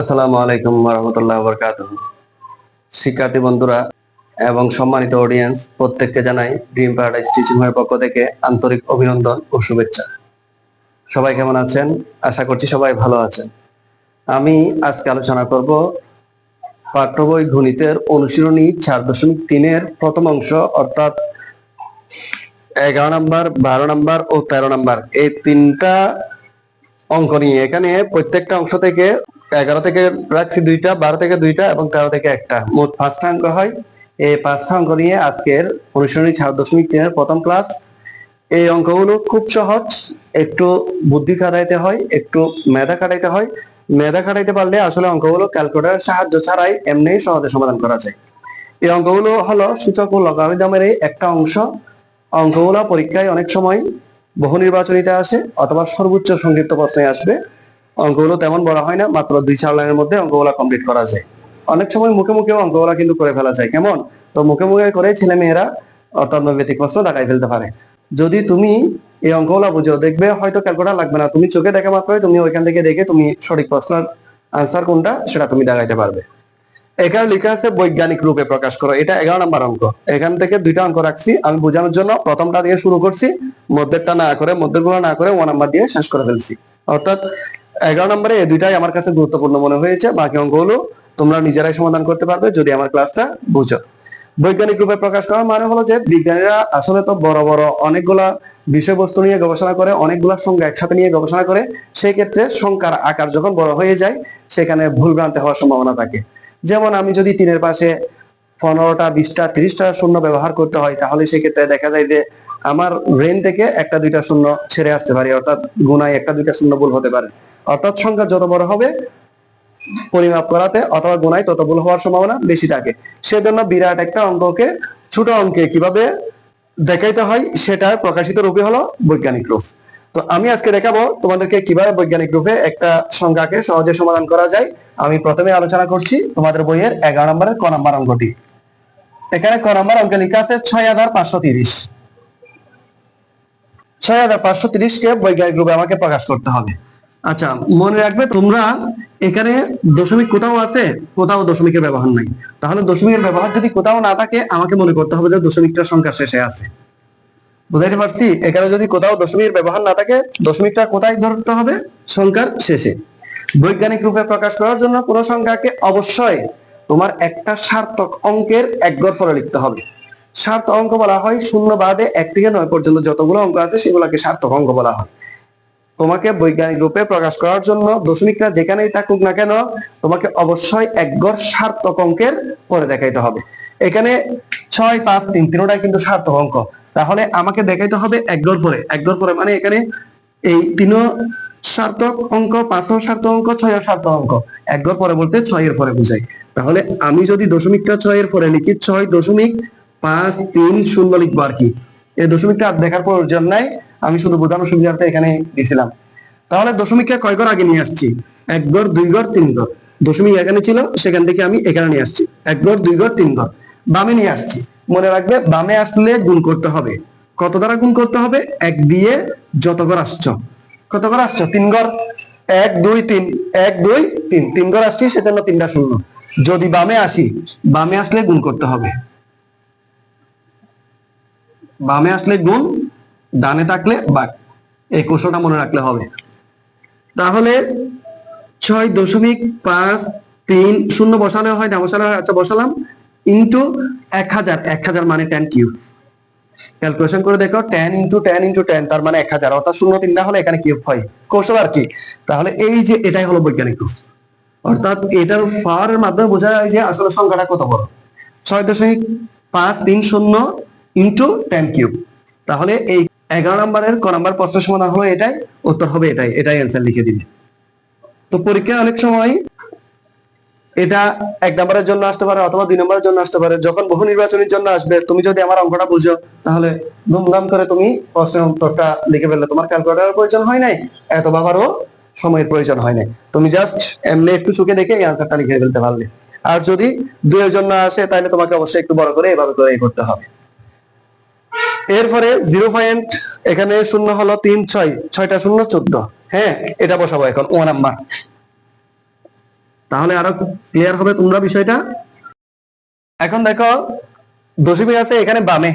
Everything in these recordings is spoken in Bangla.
আসসালামু আলাইকুম রহমতুল্লাহ বরকাত শিক্ষার্থী বন্ধুরা এবং সম্মানিত অডিয়েন্স প্রত্যেককে জানাই ড্রিম প্যারাডাইজ টিচিং এর পক্ষ থেকে আন্তরিক অভিনন্দন ও শুভেচ্ছা। সবাই কেমন আছেন? আশা করছি সবাই ভালো আছেন। আমি আজকে আলোচনা করব পাঠ্য বই গণিতের অনুশীলনী চার দশমিক তিনের প্রথম অংশ, অর্থাৎ এগারো নাম্বার, বারো নাম্বার ও তেরো নাম্বার। এই তিনটা অঙ্ক নিয়ে এখানে প্রত্যেকটা অংশ থেকে এগারো থেকে রাখছি দুইটা, বারো থেকে দুইটা এবং তেরো থেকে একটা। মোট পাঁচটা অঙ্ক হয়। এই পাঁচটা অঙ্ক নিয়ে আজকের অনুশীলনী চার দশমিক তিনের প্রথম ক্লাস। এই অঙ্কগুলো খুব সহজ। একটু বুদ্ধি খাটাইতে হয়, একটু মেধা খাটাইতে হয়। মেধা খাটাইতে পারলে আসলে অঙ্কগুলো ক্যালকুলেটারের সাহায্য ছাড়াই এমনি সহজে সমাধান করা যায়। এই অঙ্কগুলো হলো সূচক ও লগারিদমের একটা অংশ। অঙ্কগুলো পরীক্ষায় অনেক সময় বহু নির্বাচনীতে আসে অথবা সর্বোচ্চ সংক্ষিপ্ত প্রশ্নে আসবে। অঙ্কগুলো তেমন বড় হয় না, মাত্র দুই চার লাইনের মধ্যে অঙ্কগুলো কমপ্লিট করা যায়। অনেক সময় মুখে মুখেও অঙ্কগুলো কিন্তু করে ফেলা যায়, কেমন? তো মুখে মুখে করে ছেলে মেয়েরা অর্থাৎ নৈবেদিক প্রশ্ন দেখাই ফেলতে পারে। যদি তুমি এই অঙ্কগুলো বুঝো, দেখবে হয়তো ক্যালকুলেটার লাগবে না। তুমি চোখে দেখা মাত্রই তুমি ওইখান থেকে দেখে তুমি সঠিক প্রশ্নের আনসার কোনটা, সেটা তুমি দেখাইতে পারবে। এখানে লেখা আছে, বৈজ্ঞানিক রূপে প্রকাশ করো। এটা এগারো নাম্বার অঙ্ক। এখান থেকে দুইটা অঙ্ক রাখছি। আমি বোঝানোর জন্য প্রথমটা দিয়ে শুরু করছি, মধ্যেরটা না করে মধ্যেরগুলো না করে, ও নাম্বার দিয়ে শেষ করে ফেলছি। অর্থাৎ এগারো নম্বরে এই দুইটাই আমার কাছে গুরুত্বপূর্ণ মনে হয়েছে। বাকি অঙ্কগুলো তোমরা নিজেরাই সমাধান করতে পারবে যদি আমার ক্লাসটা বুঝো। বৈজ্ঞানিক রূপে প্রকাশ করার মানে হলো যে, বিজ্ঞানীরা আসলে তো বড় বড় অনেকগুলা বিষয়বস্তু নিয়ে গবেষণা করে, অনেকগুলা সংখ্যা একসাথে নিয়ে গবেষণা করে সেই ক্ষেত্রে সংখ্যার আকার যখন বড় হয়ে যায়, সেখানে ভুল ভ্রান্তি হওয়ার সম্ভাবনা থাকে। যেমন আমি যদি তিনের পাশে পনেরোটা, বিশটা, ত্রিশটা শূন্য ব্যবহার করতে হয়, তাহলে সেক্ষেত্রে দেখা যায় যে, আমার ব্রেন থেকে একটা, দুইটা শূন্য ছেড়ে আসতে পারে, অর্থাৎ গুণায় একটা, দুইটা শূন্য ভুল হতে পারে। অর্থাৎ সংখ্যা যত বড় হবে, পরিমাপ করাতে অথবা গুণায় তত ভুল হওয়ার সম্ভাবনা বেশি থাকে। সেজন্য বিরাট একটা অঙ্ককে, ছোট অঙ্কে কীভাবে দেখাইতে হয় সেটার প্রকাশিত রূপে হলো বৈজ্ঞানিক রূপ। তো আমি আজকে দেখাবো তোমাদেরকে কীভাবে বৈজ্ঞানিক রূপে একটা সংখ্যাকে সহজে সমাধান করা যায়। আমি প্রথমে আলোচনা করছি তোমাদের বইয়ের এগারো নম্বরের ক নম্বর অঙ্কটি। এখানে ক নম্বর অঙ্কে লেখা আছে ছয় হাজার পাঁচশো তিরিশ। ছয় হাজার পাঁচশো তিরিশ কে বৈজ্ঞানিক রূপে আমাকে প্রকাশ করতে হবে। আচ্ছা মনে রাখবে তোমরা এখানে দশমিক কোথাও আছে, কোথাও দশমিকের ব্যবহার নাই। তাহলে দশমিকের ব্যবহার যদি কোথাও না থাকে, আমাকে মনে করতে হবে যে দশমিকটা সংখ্যা শেষে আছে। বুঝাইতে পারছি? এখানে যদি কোথাও দশমিকের ব্যবহার না থাকে, দশমিকটা কোথায় ধরতে হবে? সংখ্যার শেষে। বৈজ্ঞানিক রূপে প্রকাশ করার জন্য কোন সংখ্যাকে অবশ্যই তোমার একটা সার্থক অঙ্কের এক গড় ফলে লিখতে হবে। সার্থক অঙ্ক বলা হয় শূন্য বাদে এক থেকে নয় পর্যন্ত যতগুলো অঙ্ক আছে, সেগুলোকে সার্থক অঙ্ক বলা হয়। তোমাকে বৈজ্ঞানিক রূপে প্রকাশ করার জন্য দশমিকটা যেখানেই থাকুক না কেন, তোমাকে অবশ্যই এক গড় সার্থক অঙ্কের পরে দেখাইতে হবে। এখানে ছয়, পাঁচ, তিন, তিনটাই কিন্তু সার্থক অঙ্ক। তাহলে আমাকে দেখাইতে হবে এক গড় পরে। এক গড় পরে মানে এখানে এই তিনও সার্থক অঙ্ক, পাঁচও সার্থক অঙ্ক ছয় সার্থক অঙ্ক। এক গড় পরে বলতে ছয়ের পরে বুঝাই তাহলে আমি যদি দশমিকটা ছয়ের পরে লিখি, ছয় দশমিক পাঁচ তিন শূন্য লিখব আর কি। এই দশমিকটা দেখার প্রয়োজন নাই। আমি শুধু বোঝানোর সুবিধার্থে এখানে দিছিলাম। তাহলে দশমিককে কয় ঘর আগে নিয়ে আসছি? এক ঘর, দুই ঘর, তিন ঘর। দশমিক এখানে ছিল, সেখান থেকে আমি এখানে নিয়ে আসছি। এক ঘর, দুই ঘর, তিন ঘর। বামে নিয়ে আসছি। মনে রাখবে, বামে আসলে গুণ করতে হবে। কত দ্বারা গুণ করতে হবে? এক দিয়ে যত ঘর আসছ। কত ঘর আসছ? তিন ঘর। এক, দুই, তিন। এক, দুই, তিন। তিন ঘর আসছি, সেজন্য তিনটা শূন্য। যদি বামে আসি, বামে আসলে গুণ করতে হবে। বামে আসলে গুণ ডানে থাকলে বাঘ এই কৌশলটা মনে রাখলে হবে। তাহলে ছয় দশমিক পাঁচ তিন শূন্য বসালে হয়, না বসালে হয়? আচ্ছা বসালাম। ইন্টু এক হাজার। এক হাজার মানে টেন কিউব ক্যালকুলেশন করে দেখো ten into ten into ten তার মানে এক হাজার। অর্থাৎ শূন্য তিনটা হলে এখানে কিউব হয়। কৌশল আর কি? তাহলে এই যে এটাই হলো বৈজ্ঞানিক রূপ অর্থাৎ এটার পাওয়ারের মাধ্যমে বোঝা যায় যে আসলে সংখ্যাটা কত বড়। ছয় দশমিক পাঁচ তিন শূন্য ইন্টু টেন কিউব তাহলে এই এগারো নম্বরের ক নম্বর প্রশ্ন সমাধান হলো এটাই, উত্তর হবে এটাই এটাই অ্যান্সার লিখে দিবে। তো পরীক্ষায় অনেক সময় এটা এক নম্বরের জন্য আসতে পারে অথবা দুই নম্বরের জন্য আসতে পারে। যখন বহু নির্বাচনের জন্য আসবে, তুমি যদি আমার অঙ্কটা বুঝো, তাহলে ধুমধাম করে তুমি প্রশ্নের উত্তরটা লিখে ফেললে। তোমার ক্যালকুলেটারের প্রয়োজন হয় নাই, এত বাবারও সময়ের প্রয়োজন হয় নাই। তুমি জাস্ট এমনি একটু চোখে দেখে এই আনসারটা লিখে ফেলতে পারলে। আর যদি দুইয়ের জন্য আসে, তাহলে তোমাকে অবশ্যই একটু বড় করে এভাবে করে করতে হবে। এরপরে জিরো পয়েন্ট এখানে শূন্য হলো তিন ছয়, ছয়টা শূন্য চোদ্দ। হ্যাঁ এটা বসাবো এখন, ও নাম্বার। তাহলে আরও ক্লিয়ার হবে তোমরা বিষয়টা? এখন দেখো, দশমিক আছে এখানে বামে,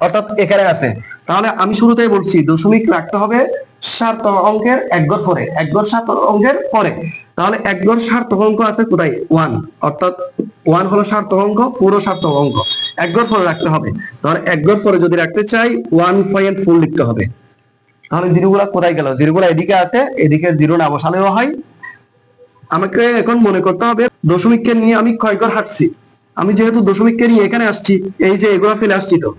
অর্থাৎ এখানে আছে। তাহলে আমি শুরুতেই বলছি, দশমিক রাখতে হবে সার্থক অঙ্কের এক পরে, এক ঘর সার্থক অঙ্কের পরে। তাহলে এক ঘর সার্থক অঙ্ক আছে কোথায়? ওয়ান অর্থাৎ ওয়ান হলো সার্থক অঙ্ক, পুরো সার্থক অঙ্ক। এক পরে রাখতে হবে। তাহলে এক পরে যদি রাখতে চাই ওয়ান পয়েন্ট লিখতে হবে। তাহলে জিরোগুলা কোথায় গেল? জিরোগুলা এদিকে আছে, এদিকে জিরো না বসালেও হয়। আমাকে এখন মনে করতে হবে, দশমিককে নিয়ে আমি হাঁটছি? আমি যেহেতু দশমিককে নিয়ে এখানে আসছি, এই যে এগুলা ফেলে আসছি তো,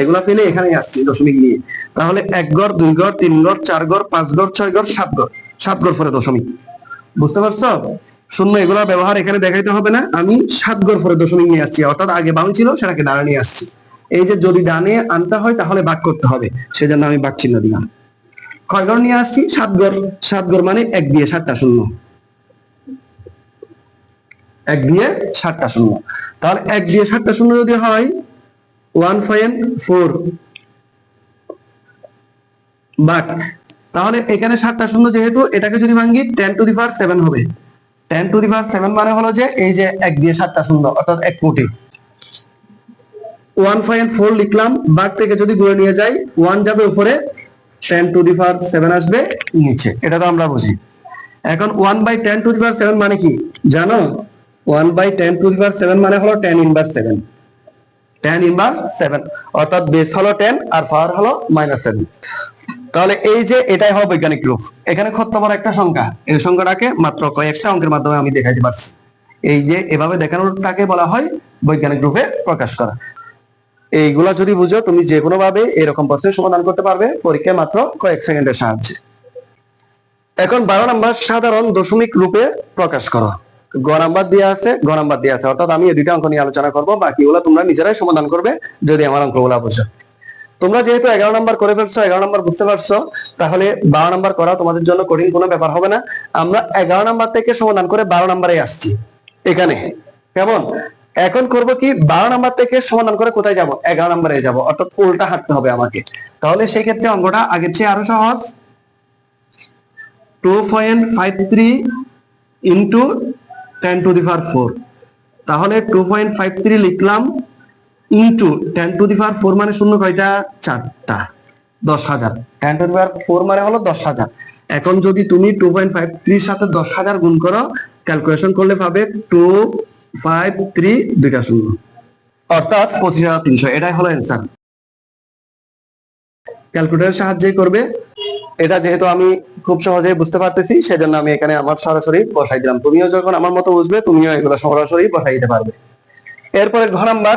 এগুলা ফেলে এখানে আসছি দশমিক নিয়ে। তাহলে এক ঘর দুই ঘর তিন ঘর চার ঘর পাঁচ ঘর ছয় ঘর সাত ঘর সাত ঘর পরে দশমিক। বুঝতে পারছ? শূন্য এগুলা ব্যবহার এখানে দেখাইতে হবে না। আমি সাত ঘর পরে দশমিক নিয়ে আসছি, অর্থাৎ আগে বাম ছিল, সেটাকে ডানে নিয়ে আসছি। এই যে যদি ডানে আনতে হয়, তাহলে ভাগ করতে হবে। সেজন্য আমি ভাগ চিহ্ন দিলাম। কয় ঘর নিয়ে আসছি? সাত ঘর সাত ঘর মানে এক দিয়ে সাতটা শূন্য। এক দিয়ে সাতটা শূন্য। তাহলে এক দিয়ে সাতটা শূন্য যদি হয়, ওয়ান পয়েন্ট ফোর বাট তাহলে এখানে সাতটা শূন্য যেহেতু, এটাকে যদি ভাঙ্গি ten to the power seven হবে। Ten to the power seven মানে হলো যে এই যে এক দিয়ে সাতটা শূন্য, অর্থাৎ এক কোটি। ওয়ান পয়েন্ট ফোর লিখলাম বাট থেকে যদি গুণে নিয়ে যাই ওয়ান যাবে উপরে ten to the power seven আসবে নিচে। এটা তো আমরা বুঝি। এখন one by ten to the power seven মানে কি? জানো? One by ten to the power seven মানে হলো ten inverse seven ten inverse seven অর্থাৎ বেস হলো টেন আর পাওয়ার হলো মাইনাস সেভেন তাহলে এই যে এটাই হলো বৈজ্ঞানিক রূপ। এখানে বড় একটা সংখ্যা। এই সংখ্যাটাকে মাত্র কয়েকটা অঙ্কের মাধ্যমে আমি দেখাইতে পারছি। এই যে এভাবে দেখানোটাকে বলা হয় বৈজ্ঞানিক রূপে প্রকাশ করা। এইগুলা যদি বুঝো, তুমি যে কোনো ভাবে এরকম প্রশ্নের সমাধান করতে পারবে পরীক্ষায় মাত্র কয়েক সেকেন্ডের সাহায্যে। এখন বারো নাম্বার, সাধারণ দশমিক রূপে প্রকাশ করো। গ নাম্বার দিয়ে আছে, গ নাম্বার দিয়ে আছে। অর্থাৎ আমি এই দুইটা অঙ্ক নিয়ে আলোচনা করব, বাকিগুলো তোমরা নিজেরাই সমাধান করবে যদি আমার অঙ্কগুলা বুঝো। তোমরা যেহেতু এগারো নাম্বার করে ফেলছো, এগারো নাম্বার বুঝতে পারছ, তাহলে বারো নাম্বার করা তোমাদের জন্য কঠিন, কোনো ব্যাপার হবে না। আমরা এগারো নাম্বার থেকে সমাধান করে বারো নাম্বারে আসছি, এখানে। কেমন? এখন করব কি, বারো নাম্বার থেকে সমাধান করে কোথায় যাব? এগারো নাম্বারে যাব, অর্থাৎ উল্টা হাঁটতে হবে আমাকে। তাহলে সেই ক্ষেত্রে অঙ্কটা আগের চেয়ে আরও সহজ। Two point five three into ten to the power four তাহলে টু পয়েন্ট ফাইভ থ্রি লিখলাম into ten to the power four মানে শূন্য কয়টা? চারটা। দশ হাজার। Ten to the power four মানে হলো দশ হাজার। এখন যদি তুমি টু পয়েন্ট ফাইভ থ্রির সাথে দশ হাজার গুণ করো ক্যালকুলেশন করলে পাবে টু ফাইভ থ্রি দুইটা শূন্য। অর্থাৎ পঁচিশ হাজার তিনশো। এটাই হলো অ্যান্সার ক্যালকুলেটরের সাহায্যে করবে। এটা যেহেতু আমি খুব সহজেই বুঝতে পারতেছি, সেজন্য আমি এখানে আমার সরাসরি বসাই দিলাম। তুমিও যখন আমার মতো বুঝবে, তুমিও এগুলো সরাসরি বসাই দিতে পারবে। এরপরে ঘ number.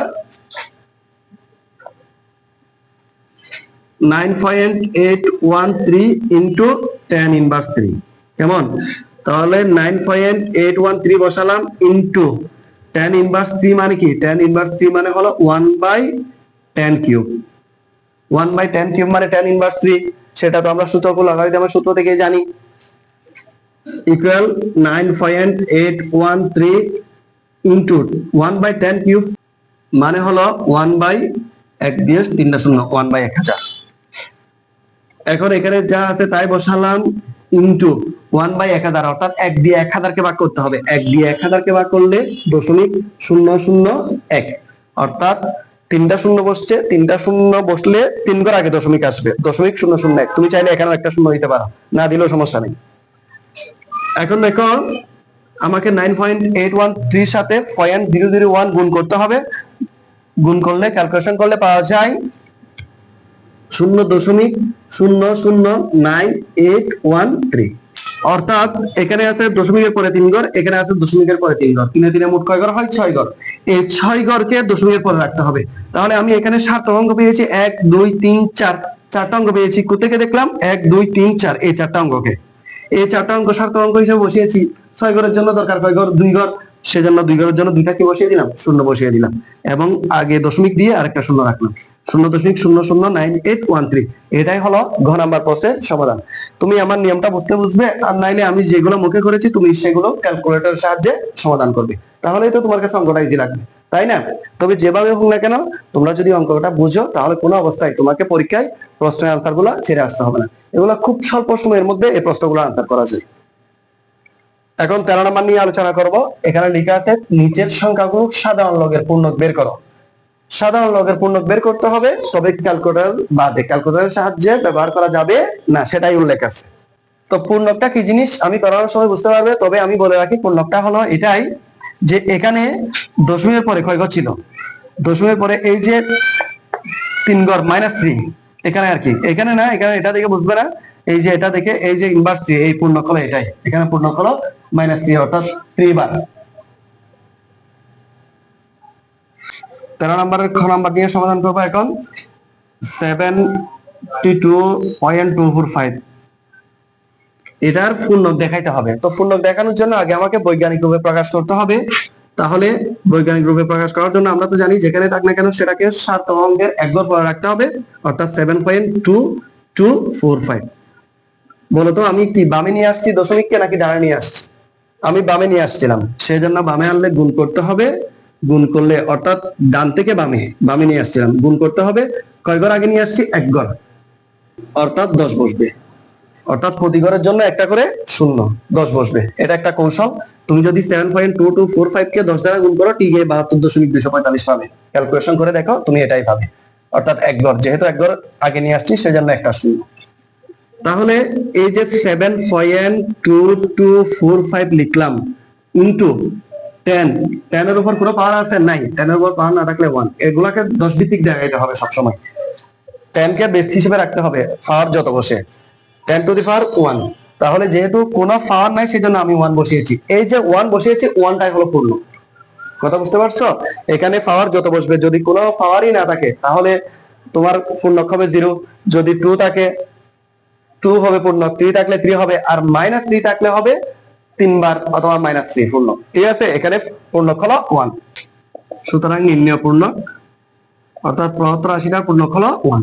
Nine point eight one three into ten inverse three কেমন? তাহলে ওয়ান থ্রি বসালাম ইন্টু টেন ইনভার্স থ্রি মানে কি? টেন ইনভার্স থ্রি মানে হলো one by ten cube one by ten cube মানে টেন ইনভার্স থ্রি সেটা তো আমরা সূত্র লাগাই আমরা সূত্র থেকে জানি। Equal nine point eight one three into one by ten cube মানে হলো ওয়ান বাই এক দিয়ে তিনটা শূন্য ওয়ান বাই এক হাজার। এখন এখানে যা আছে তাই বসালাম ইন্টু ওয়ান বাই এক হাজার, অর্থাৎ এক দিয়ে এক হাজারকে ভাগ করতে হবে। এক দিয়ে এক হাজারকে ভাগ করলে দশমিক শূন্য শূন্য এক। অর্থাৎ তিনটা শূন্য বসছে, তিনটা শূন্য বসলে তিন ঘর আগে দশমিক আসবে। দশমিক শূন্য শূন্য এক। তুমি চাইলে এখানেও একটা শূন্য দিতে পারো। না দিলেও সমস্যা নেই। এখন দেখো আমাকে নাইন পয়েন্ট এইট ওয়ান থ্রির সাথে পয়েন্ট জিরো জিরো ওয়ান গুণ করতে হবে। গুণ করলে ক্যালকুলেশন করলে পাওয়া যায় শূন্য দশমিক শূন্য শূন্য নাইন এইট ওয়ান থ্রি অর্থাৎ এখানে আছে দশমিকের পরে তিন ঘর, এখানে আছে দশমিকের পরে তিন ঘর। তিনে তিনে মোট কয় ঘর হয়? ছয় ঘর। এই ছয় ঘরকে দশমিকের পরে রাখতে হবে। তাহলে আমি এখানে সাত অঙ্ক পেয়েছি, এক, দুই, তিন, চার। চারটা অঙ্ক পেয়েছি, কোথেকে দেখলাম? এক, দুই, তিন, চার, এই চারটা অঙ্ককে। এই চারটা অঙ্ক সার্থ অঙ্ক হিসেবে বসিয়েছি। ছয় ঘরের জন্য দরকার, কয় ঘর? দুই ঘর। সেজন্য দুই ঘরের জন্য দুইটা কি বসিয়ে দিলাম? শূন্য বসিয়ে দিলাম। এবং আগে দশমিক দিয়ে আরেকটা শূন্য রাখলাম। শূন্য দশমিক শূন্য শূন্য নাইন এইট ওয়ান থ্রি এটাই হলো ঘ নাম্বার প্রশ্নের সমাধান। তুমি আমার নিয়মটা বুঝতে বুঝবে, আর নাইলে আমি যেগুলো মুখে করেছি, তুমি সেগুলো ক্যালকুলেটরের সাহায্যে সমাধান করবে। তাহলেই তো তোমার কাছে অঙ্কটা ইজি লাগবে। তাই না? তবে যেভাবে হোক না কেন, তোমরা যদি অঙ্কটা বুঝো, তাহলে কোনো অবস্থায় তোমাকে পরীক্ষায় প্রশ্নের আনসারগুলো ছেড়ে আসতে হবে না। এগুলো খুব স্বল্প সময়ের মধ্যে এই প্রশ্নগুলো আনসার করা যায়। এখন তেরো নম্বর নিয়ে আলোচনা করব। এখানে লেখা আছে, নিচের সংখ্যাগুলো সাধারণ লগের পূর্ণক বের করো। সাধারণ লগের পূর্ণক বের করতে হবে, তবে ক্যালকুলেটর বাদে। ক্যালকুলেটরের সাহায্যে ব্যবহার করা যাবে? না, সেটাই উল্লেখ আছে। তো পূর্ণকটা কি জিনিস? আমি করানোর সময় বুঝতে পারবে, তবে আমি বলে রাখি, পূর্ণকটা হলো এটাই যে এখানে দশমিকের পরে ঘর ছিল। দশমিকের পরে এই যে তিন ঘর মাইনাস থ্রি এখানে আর কি। এখানে না, এখানে এটা দেখে বুঝবে না। এই যে এটা দেখে, এই যে ইনভার্স থ্রি এই পূর্ণক হলো এটাই। এখানে পূর্ণক হলো মাইনাস থ্রি অর্থাৎ থ্রি বার। তেরো নম্বরের খ নাম্বার নিয়ে সমাধান করব এখন। Seventy two point two four five এটার পূর্ণক দেখাইতে হবে। তো পূর্ণক দেখানোর জন্য আগে আমাকে বৈজ্ঞানিক রূপে প্রকাশ করতে হবে। তাহলে বৈজ্ঞানিক রূপে প্রকাশ করার জন্য আমরা তো জানি, যেখানে থাক না কেন সেটাকে সার্থক অঙ্কের একবার পরে রাখতে হবে। অর্থাৎ seven point two two four five বলতো, আমি কি বামে নিয়ে আসছি দশমিককে নাকি ডানে নিয়ে আসছি? আমি বামে নিয়ে আসছিলাম। সেই জন্য বামে আনলে গুণ করতে হবে। গুণ করলে, অর্থাৎ ডান থেকে বামে বামে নিয়ে আসছিলাম। গুণ করতে হবে। কয় ঘর আগে নিয়ে আসছি? এক ঘর। অর্থাৎ দশ বসবে। অর্থাৎ প্রতি ঘরের জন্য একটা করে শূন্য। দশ বসবে। এটা একটা কৌশল। তুমি যদি seven point two two four five কে দশ দ্বারা গুণ করো ঠিক এই বাহাত্তর দশমিক দুশো পঁয়তাল্লিশ পাবে। ক্যালকুলেশন করে দেখো, তুমি এটাই পাবে। অর্থাৎ এক ঘর। যেহেতু এক ঘর আগে নিয়ে আসছি, সেজন্য একটা শূন্য। তাহলে এই যে seven point two two four five লিখলাম ইন্টু টেন টেনের উপর কোনো পাওয়ার আছে? নাই। টেনের উপর পাওয়ার না থাকলে ওয়ান এগুলাকে দশ ভিত্তিক দেখাইতে হবে সবসময়। টেন কে বেস হিসেবে রাখতে হবে পাওয়ার যত বসে। Ten to the power one তাহলে যেহেতু কোনো পাওয়ার নাই, সেজন্য আমি ওয়ান বসিয়েছি। এই যে ওয়ান বসিয়েছি ওয়ানটাই হলো পূর্ণ। কথা বুঝতে পারছ? এখানে পাওয়ার যত বসবে, যদি কোনো পাওয়ারই না থাকে, তাহলে তোমার পূর্ণক হবে জিরো যদি টু থাকে টু হবে পূর্ণ থ্রি থাকলে থ্রি হবে আর মাইনাস থ্রি থাকলে হবে তিনবার অথবা মাইনাস থ্রি পূর্ণ। ঠিক আছে? এখানে পূর্ণক হলো ওয়ান সুতরাং নির্ণয় পূর্ণক অর্থাৎ পঁচাত্তর আশিটার পূর্ণক হলো ওয়ান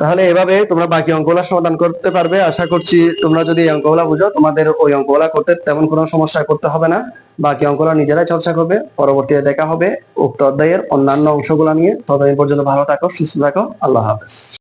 তাহলে এভাবে তোমরা বাকি অঙ্কগুলা সমাধান করতে পারবে। আশা করছি তোমরা যদি এই অঙ্কগুলা বুঝো, তোমাদের ওই অঙ্কগুলা করতে তেমন কোনো সমস্যা করতে হবে না। বাকি অঙ্কগুলো নিজেরাই চর্চা করবে, পরবর্তীতে দেখা হবে। উক্ত অধ্যায়ের অন্যান্য অংশগুলো নিয়ে। ততদিন পর্যন্ত ভালো থাকো, সুস্থ থাকো। আল্লাহ হাফেজ।